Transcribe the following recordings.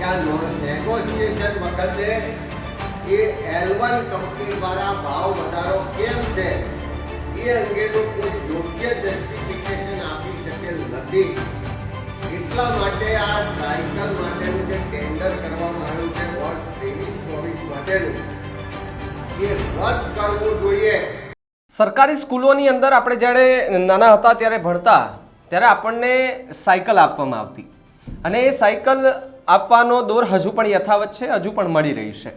કે આ નેગોશિએશન વખતે એ એલ કંપની દ્વારા ભાવ વધારો કેમ છે? એ અંગેનું કોઈ યોગ્ય જસ્ટિફિકેશન આપી શકેલ નથી. એટલા માટે આ સાયકલ માટેનું જે ટેન્ડર કરવામાં આવ્યું છે, વર્ષ ત્રેવીસ ચોવીસ માટેનું, એ રદ કરવું જોઈએ. સરકારી સ્કૂલોની અંદર આપણે જ્યારે નાના હતા ત્યારે ભણતા, ત્યારે આપણને સાયકલ આપવામાં આવતી. અને એ સાયકલ આપવાનો દોર હજુ પણ યથાવત છે, હજુ પણ મળી રહી છે.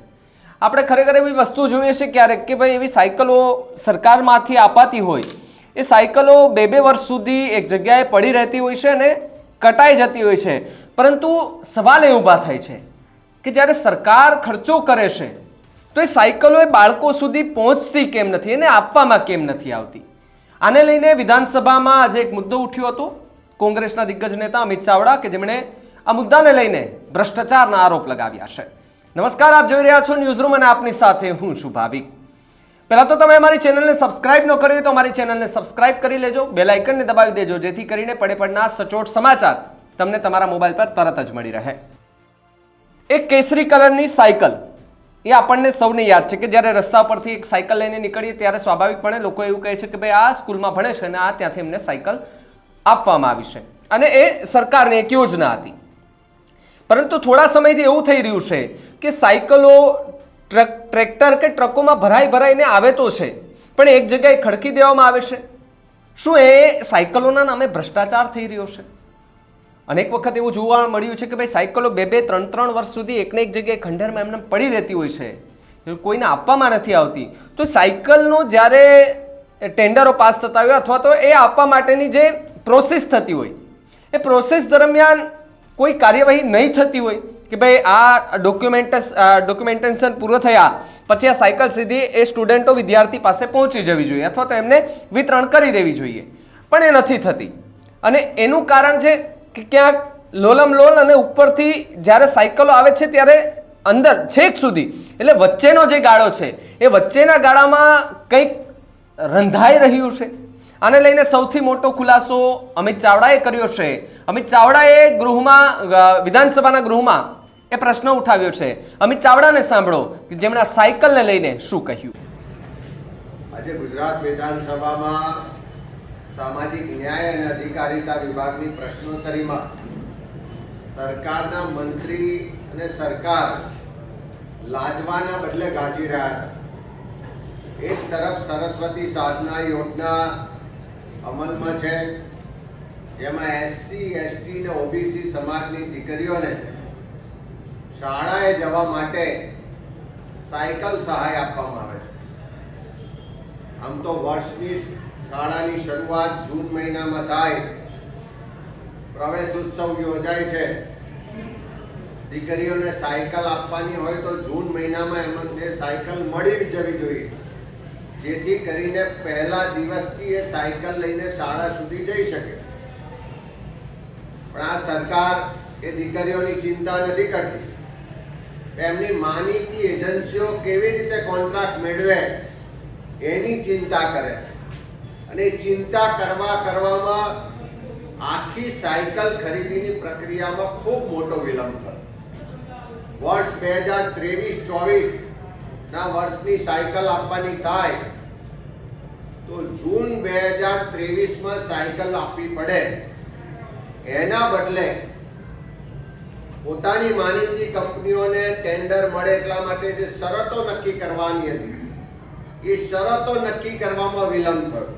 આપણે ખરેખર એવી વસ્તુ જોઈએ છે ક્યારેક કે ભાઈ એવી સાયકલો સરકારમાંથી અપાતી હોય, એ સાયકલો બે બે વર્ષ સુધી એક જગ્યાએ પડી રહેતી હોય છે અને કટાઈ જતી હોય છે. પરંતુ સવાલ એ ઊભા થાય છે કે જ્યારે સરકાર ખર્ચો કરે છે, તો એ સાયકલો એ બાળકો સુધી પહોંચતી કેમ નથી એને આપવામાં કેમ નથી આવતી? આને લઈને વિધાનસભામાં આજે એક મુદ્દો ઉઠ્યો હતો. કોંગ્રેસના દિગ્ગજ નેતા અમિત ચાવડા કે જેમણે આ મુદ્દાને લઈને ભ્રષ્ટાચારના આરોપ લગાવ્યા છે. નમસ્કાર, આપ જોઈ રહ્યા છો ન્યૂઝ રૂમ અને આપની સાથે હું છું ભાવિક. પહેલા તો તમે અમારી ચેનલને સબસ્ક્રાઇબ ન કરી તો અમારી ચેનલને સબસ્ક્રાઇબ કરી લેજો બે આઇકનને દબાવી દેજો, જેથી કરીને પડે પડના સચોટ સમાચાર તમને તમારા મોબાઈલ પર તરત જ મળી રહે. એક કેસરી કલરની સાયકલ. એ આપણને સૌને યાદ છે કે જ્યારે રસ્તા પરથી એક સાયકલ લઈને નીકળીએ ત્યારે સ્વાભાવિકપણે લોકો એવું કહે છે કે ભાઈ આ સ્કૂલમાં ભણે છે અને આ ત્યાંથી એમને સાયકલ આપવામાં આવી છે. અને એ સરકારની એક યોજના હતી. પરંતુ થોડા સમયથી એવું થઈ રહ્યું છે કે સાયકલો, ટ્રક, ટ્રેક્ટર કે ટ્રકોમાં ભરાઈ ભરાઈને આવે તો છે, પણ એક જગ્યાએ ખડકી દેવામાં આવે છે. શું એ સાયકલોના નામે ભ્રષ્ટાચાર થઈ રહ્યો છે? અનેક વખત એવું જોવા મળ્યું છે કે ભાઈ સાયકલો બે બે, ત્રણ ત્રણ વર્ષ સુધી એકને એક જગ્યાએ ખંડેરમાં એમને પડી રહેતી હોય છે. કોઈને આપવામાં નથી આવતી. તો સાયકલનો જ્યારે ટેન્ડરો પાસ થતા હોય અથવા તો એ આપવા માટેની જે પ્રોસેસ થતી હોય, એ પ્રોસેસ દરમિયાન કોઈ કાર્યવાહી નહીં થતી હોય કે ભાઈ આ ડોક્યુમેન્ટસ ડોક્યુમેન્ટેશન પૂરો થયા, પછી આ સાયકલ સીધી એ સ્ટુડન્ટો વિદ્યાર્થી પાસે પહોંચી જવી જોઈએ અથવા તો એમને વિતરણ કરી દેવી જોઈએ. પણ એ નથી થતી. અને એનું કારણ છે કે ક્યાંક લોલમ લોલ અને ઉપરથી જ્યારે સાયકલો આવે છે ત્યારે અંદર, છેક સુધી, એટલે વચ્ચેનો જે ગાળો છે, એ વચ્ચેના ગાળામાં કંઈક રંધાઈ રહ્યું છે. આને લઈને સૌથી મોટો ખુલાસો અમિત ચાવડાએ કર્યો છે. અમિત ચાવડાએ ગૃહમાં વિધાનસભાના ગૃહમાં એ પ્રશ્ન ઉઠાવ્યો છે. અમિત ચાવડાને સાંભળો કે જેમણે સાયકલને લઈને શું કહ્યું. આજે ગુજરાત વિધાનસભામાં સામાજિક ન્યાય અને અધિકારિતા વિભાગની પ્રશ્નોત્તરીમાં સરકારના મંત્રી અને સરકાર લાજવાના બદલે ગાજી રહ્યા હતા. એક તરફ સરસ્વતી સાધના યોજના અમલમાં છે જેમાં એસસી એસટી ને ઓબીસી સમાજની દીકરીઓને શાળાએ જવા માટે સાયકલ સહાય આપવામાં આવે છે. આમ તો વર્ષની શાળાની શરૂઆત જૂન મહિનામાં થાય. પ્રવેશ ઉત્સવ યોજાય છે. દીકરીઓને સાયકલ આપવાની હોય તો જૂન મહિનામાં એમને સાયકલ મળી જવી જોઈએ. જેથી કરીને પહેલા દિવસથી એ સાયકલ લઈને શાળા સુધી જઈ શકે. પણ આ સરકાર એ દીકરીઓની ચિંતા નથી કરતી. એમની માનીતી એજન્સીઓ કેવી રીતે કોન્ટ્રાક્ટ મેળવે, એની ચિંતા કરે છે. અને ચિંતા કરવા કરવામાં આખી સાયકલ ખરીદીની પ્રક્રિયામાં ખૂબ મોટો વિલંબ થયો. વર્ષ બે હજાર ત્રેવીસ, ચોવીસ ના વર્ષની સાયકલ આપવાની થાય, તો જૂન બે હજાર ત્રેવીસમાં સાયકલ આપવી પડે. એના બદલે પોતાની માનીતી કંપનીઓને ટેન્ડર મળે એટલા માટે જે શરતો નક્કી કરવાની હતી, એ શરતો નક્કી કરવામાં વિલંબ થયો.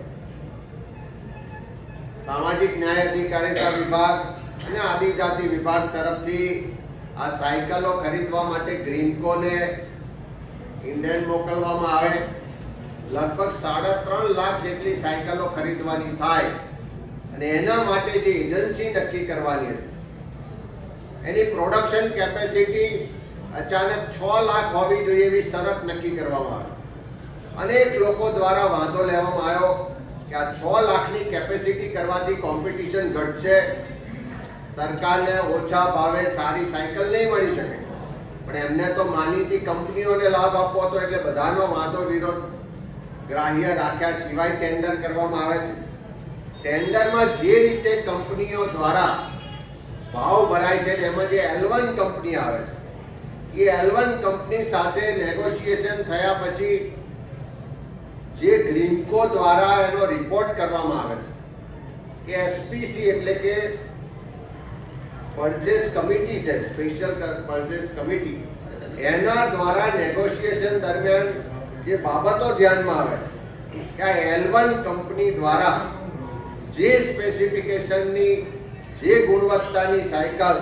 સામાજિક ન્યાય અધિકારીતા વિભાગ અને આદિજાતિ વિભાગ તરફથી આ સાયકલો ખરીદવા માટે ગ્રીનકોને ઇન્ડિયન મોકલવામાં આવે. લગભગ સાડા ત્રણ લાખ જેટલી સાયકલો ખરીદવાની થાય. અને એના માટે જે એજન્સી નક્કી કરવાની હતી, એની પ્રોડક્શન કેપેસિટી અચાનક છ લાખ હોવી જોઈએ એવી શરત નક્કી કરવામાં આવી. અનેક લોકો દ્વારા વાંધો લેવામાં આવ્યો કે આ છ લાખની કેપેસિટી કરવાથી કોમ્પિટિશન ઘટશે, સરકારને ઓછા ભાવે સારી સાયકલ નહીં મળી શકે. પણ એમને તો માનીતી કંપનીઓને લાભ આપવો હતો એટલે બધાનો વાંધો વિરોધ ગ્રાહ્ય રાખ્યા સિવાય ટેન્ડર કરવામાં આવે છે. ટેન્ડરમાં જે રીતે કંપનીઓ દ્વારા ભાવ ભરાય છે એમાં જે એલવન કંપની આવે છે, એ એલવન કંપની સાથે નેગોશિએશન થયા પછી જે ગ્રીન્કો દ્વારા એનો રિપોર્ટ કરવામાં આવે છે, કે એસપીસી એટલે કે પરચેસ કમિટી છે સ્પેશિયલ પરચેસ કમિટી એના દ્વારા નેગોશિએશન દરમિયાન જે બાબતો ધ્યાનમાં આવે છે, કે આ એલવન કંપની દ્વારા જે સ્પેસિફિકેશનની જે ગુણવત્તાની સાયકલ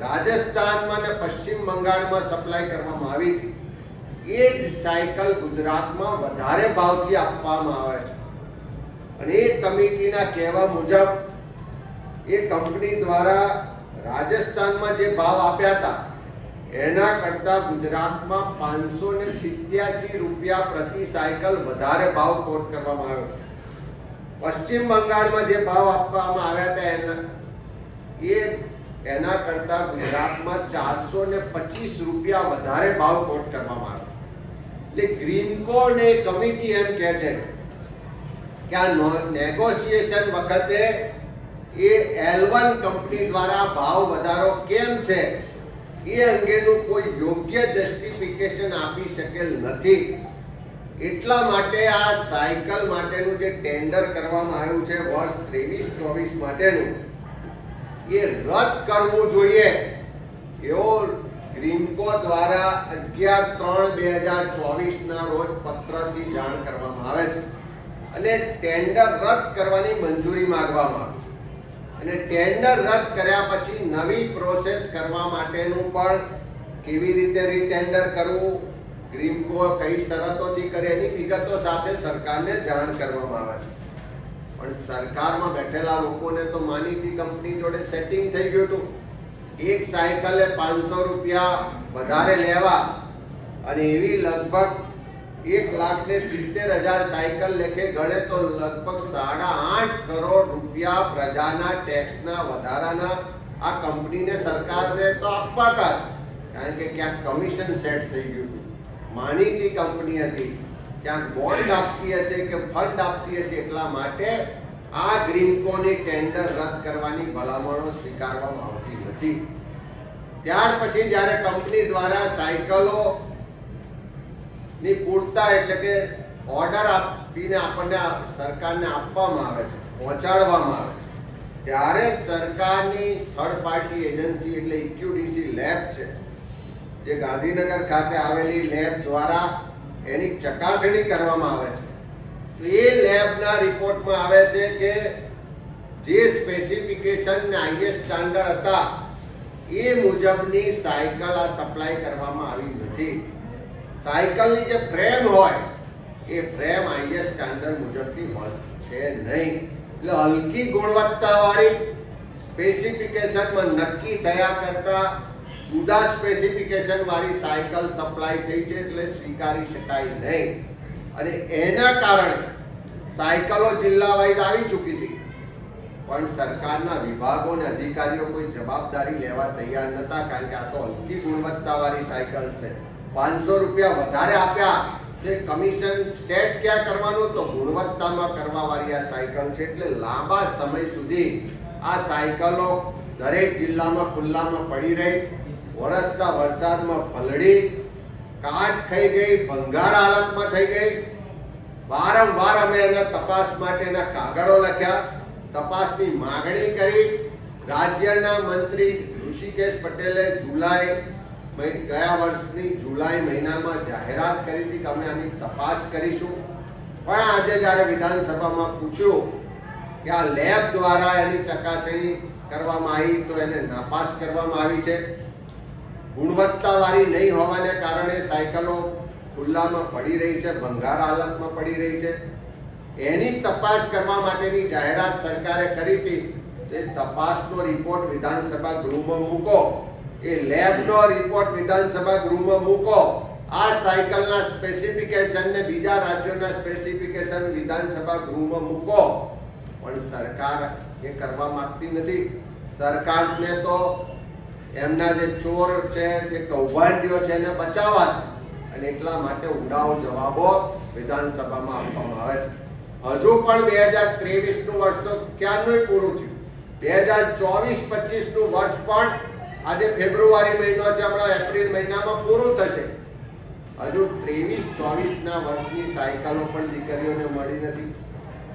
રાજસ્થાનમાં અને પશ્ચિમ બંગાળમાં સપ્લાય કરવામાં આવી હતી, એ જ સાયકલ ગુજરાતમાં વધારે ભાવથી આપવામાં આવે છે. અને એ કમિટીના કહેવા મુજબ, એ કંપની દ્વારા રાજસ્થાનમાં જે ભાવ આપ્યા હતા, એના કરતાં ગુજરાતમાં પાંચસો ને સિત્યાસી રૂપિયા પ્રતિ સાયકલ વધારે ભાવ કોટ કરવામાં આવ્યો છે. પશ્ચિમ બંગાળમાં જે ભાવ આપવામાં આવ્યા હતા એના, એ, એના કરતાં ગુજરાતમાં ચારસો ને પચીસ રૂપિયા વધારે ભાવ કોટ કરવામાં આવ્યો. એટલે ગ્રીનકો ને કમિટી એમ કહે છે કે આ નેગોશિએશન વખતે એ એલવન કંપની દ્વારા ભાવ વધારો કેમ છે? એ અંગેનું કોઈ યોગ્ય જસ્ટિફિકેશન આપી શકેલ નથી. એટલા માટે આ સાયકલ માટેનું જે ટેન્ડર કરવામાં આવ્યું છે, વર્ષ ત્રેવીસ ચોવીસ માટેનું, એ રદ કરવું જોઈએ. એવો ગ્રીનકો દ્વારા અગિયાર ત્રણ બે હજાર ચોવીસના રોજ પત્રથી જાણ કરવામાં આવે છે. અને ટેન્ડર રદ કરવાની મંજૂરી માંગવામાં આવે છે. અને ટેન્ડર રદ કર્યા પછી નવી પ્રોસેસ કરવા માટેનું પણ કેવી રીતે રીટેન્ડર કરવું ગ્રીમકો કઈ શરતોથી કરે એની વિગતો સાથે સરકારને જાણ કરવામાં આવે છે. પણ સરકારમાં બેઠેલા લોકોને તો માનીતી કંપની જોડે સેટિંગ થઈ ગયું હતું. એક સાયકલે પાંચસો રૂપિયા વધારે લેવા અને એવી લગભગ એક લાખ ને સિત્તેર હજાર સાયકલ લેખે ગણે તો લગભગ સાડા આઠ કરોડ રૂપિયા પ્રજાના ટેક્સના વધારાના આ કંપનીને સરકારને તો આપવા હતા કારણ કે ક્યાંક કમિશન સેટ થઈ ગયું હતું. માનીતી કંપની હતી. ક્યાંક બોન્ડ આપતી હશે કે ફંડ આપતી હશે એટલા માટે આ ગ્રીમકોની ટેન્ડર રદ કરવાની ભલામણો સ્વીકારવામાં આવતી નથી. ત્યાર પછી જ્યારે કંપની દ્વારા સાયકલો ની પૂરતા એટલે કે ઓર્ડર આપીને આપણને સરકારને આપવામાં આવે છે પહોંચાડવામાં આવે છે. ત્યારે સરકારની થર્ડ પાર્ટી એજન્સી એટલે ઇક્યુડીસી લેબ છે. જે ગાંધીનગર ખાતે આવેલી લેબ દ્વારા એની ચકાસણી કરવામાં આવે છે. તો એ લેબના રિપોર્ટમાં આવે છે કે જે સ્પેસિફિકેશન ને હાઈએસ્ટ સ્ટાન્ડર્ડ હતા, એ મુજબની સાયકલ આ સપ્લાય કરવામાં આવી નથી. સાયકલની જે ફ્રેમ હોય, એ ફ્રેમ હાઈએસ્ટ સ્ટાન્ડર્ડ મુજબની હોય છે નહીં. એટલે હલકી ગુણવત્તાવાળી સ્પેસિફિકેશનમાં નક્કી થયા કરતા જુદા સ્પેસિફિકેશન વાળી સાયકલ સપ્લાય થઈ છે એટલે સ્વીકારી શકાય નહીં. અને એના કારણે સાયકલો જિલ્લા વાઇઝ આવી ચૂકી હતી. પણ સરકારના વિભાગો અને અધિકારીઓ કોઈ જવાબદારી લેવા તૈયાર નતા કારણ કે આ તો હલકી ગુણવત્તાવાળી સાયકલ છે. પાંચસો રૂપિયા વધારે આપ્યા તે કમિશન સેટ ક્યાં કરવાનું તો ગુણવત્તામાં કરવાવાળી આ સાયકલ છે એટલે લાંબા સમય સુધી આ સાયકલો દરેક જિલ્લામાં ખુલ્લામાં પડી રહી. વરસતા વરસાદમાં પલળી કાટ ખાઈ ગઈ, ભંગાર હાલતમાં થઈ ગઈ. વારંવાર અમે એના તપાસ માટેના કાગળો લખ્યા, તપાસની માગણી કરી. રાજ્યના મંત્રી ઋષિકેશ પટેલે જુલાઈ ગયા વર્ષની જુલાઈ મહિનામાં જાહેરાત કરી હતી કે અમે આની તપાસ કરીશું. પણ આજે જ્યારે વિધાનસભામાં પૂછ્યું કે આ લેબ દ્વારા એની ચકાસણી કરવામાં આવી તો એને નાપાસ કરવામાં આવી છે. ગુણવત્તાવાળી નહીં હોવાને કારણે સાયકલો ખુલ્લામાં પડી રહી છે, ભંગાર હાલતમાં પડી રહી છે. એની તપાસ કરવા માટેની જાહેરાત સરકારે કરી હતી. એ તપાસનો રિપોર્ટ વિધાનસભા ગૃહમાં મૂકો. એ લેબનો રિપોર્ટ વિધાનસભા ગૃહમાં મૂકો. આ સાયકલના સ્પેસિફિકેશન ને બીજા રાજ્યોના સ્પેસિફિકેશન વિધાનસભા ગૃહમાં મૂકો. પણ સરકાર એ કરવા માંગતી નથી. સરકારને તો એમના જે ચોર છે, જે કૌભાંડીઓ છે, એને બચાવવા છે. અને એટલા માટે ઉડાવ જવાબો વિધાનસભામાં આપવામાં આવે છે. હજુ પણ બે હજાર ત્રેવીસનું વર્ષ તો ક્યારનું પૂરું થયું? બે હજાર ચોવીસ, પચીસનું વર્ષ પણ આજે ફેબ્રુઆરી મહિનો છે, હમણાં એપ્રિલ મહિનામાં પૂરું થશે. હજુ ત્રેવીસ, ચોવીસના વર્ષની સાયકલો પણ દીકરીઓને મળી નથી.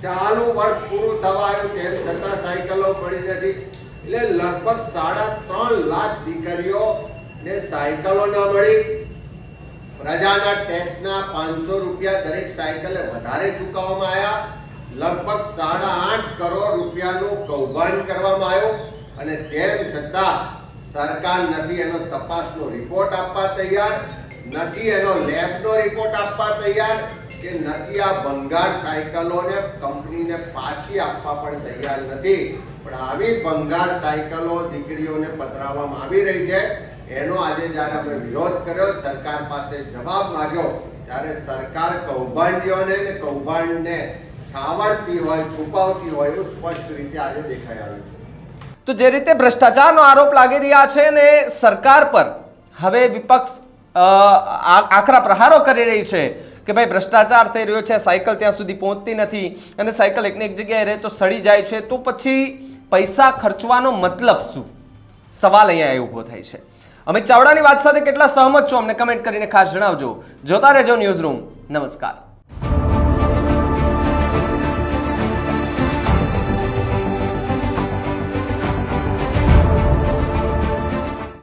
ચાલુ વર્ષ પૂરું થવા આવ્યું તેમ છતાં સાયકલો મળી નથી. એટલે લગભગ સાડા ત્રણ લાખ દીકરીઓને સાયકલો ના મળી. પ્રજાના ટેક્સના પાંચસો રૂપિયા દરેક સાયકલે વધારે ચૂકવવામાં આવ્યા. લગભગ સાડા આઠ કરોડ રૂપિયાનું કૌભાંડ કરવામાં આવ્યું. અને તેમ છતાં સરકાર નથી એનો તપાસનો રિપોર્ટ આપવા તૈયાર, નથી એનો લેબનો રિપોર્ટ આપવા તૈયાર કે નથી આ ભંગાર સાયકલોને કંપનીને પાછી આપવા પણ તૈયાર નથી. પણ આવી ભંગાર સાયકલો દીકરીઓને પતરાવવામાં આવી રહી છે. એનો આજે જ્યારે અમે વિરોધ કર્યો, સરકાર પાસે જવાબ માંગ્યો, ત્યારે સરકાર કૌભાંડીઓને કૌભાંડને છાવડતી હોય, છુપાવતી હોય એવું સ્પષ્ટ રીતે આજે દેખાઈ આવ્યું છે. તો જે રીતે ભ્રષ્ટાચારનો આરોપ લાગી રહ્યા છે ને સરકાર પર હવે વિપક્ષ આકરા પ્રહારો કરી રહી છે કે ભાઈ ભ્રષ્ટાચાર થઈ રહ્યો છે, સાયકલ ત્યાં સુધી પહોંચતી નથી અને સાયકલ એકને એક જગ્યાએ રહે તો સડી જાય છે, તો પછી પૈસા ખર્ચવાનો મતલબ શું? સવાલ અહીંયા એ ઊભો થાય છે. અમિત ચાવડાની વાત સાથે કેટલા સહમત છો? અમને કમેન્ટ કરીને ખાસ જણાવજો. જોતા રહેજો ન્યૂઝ રૂમ નમસ્કાર.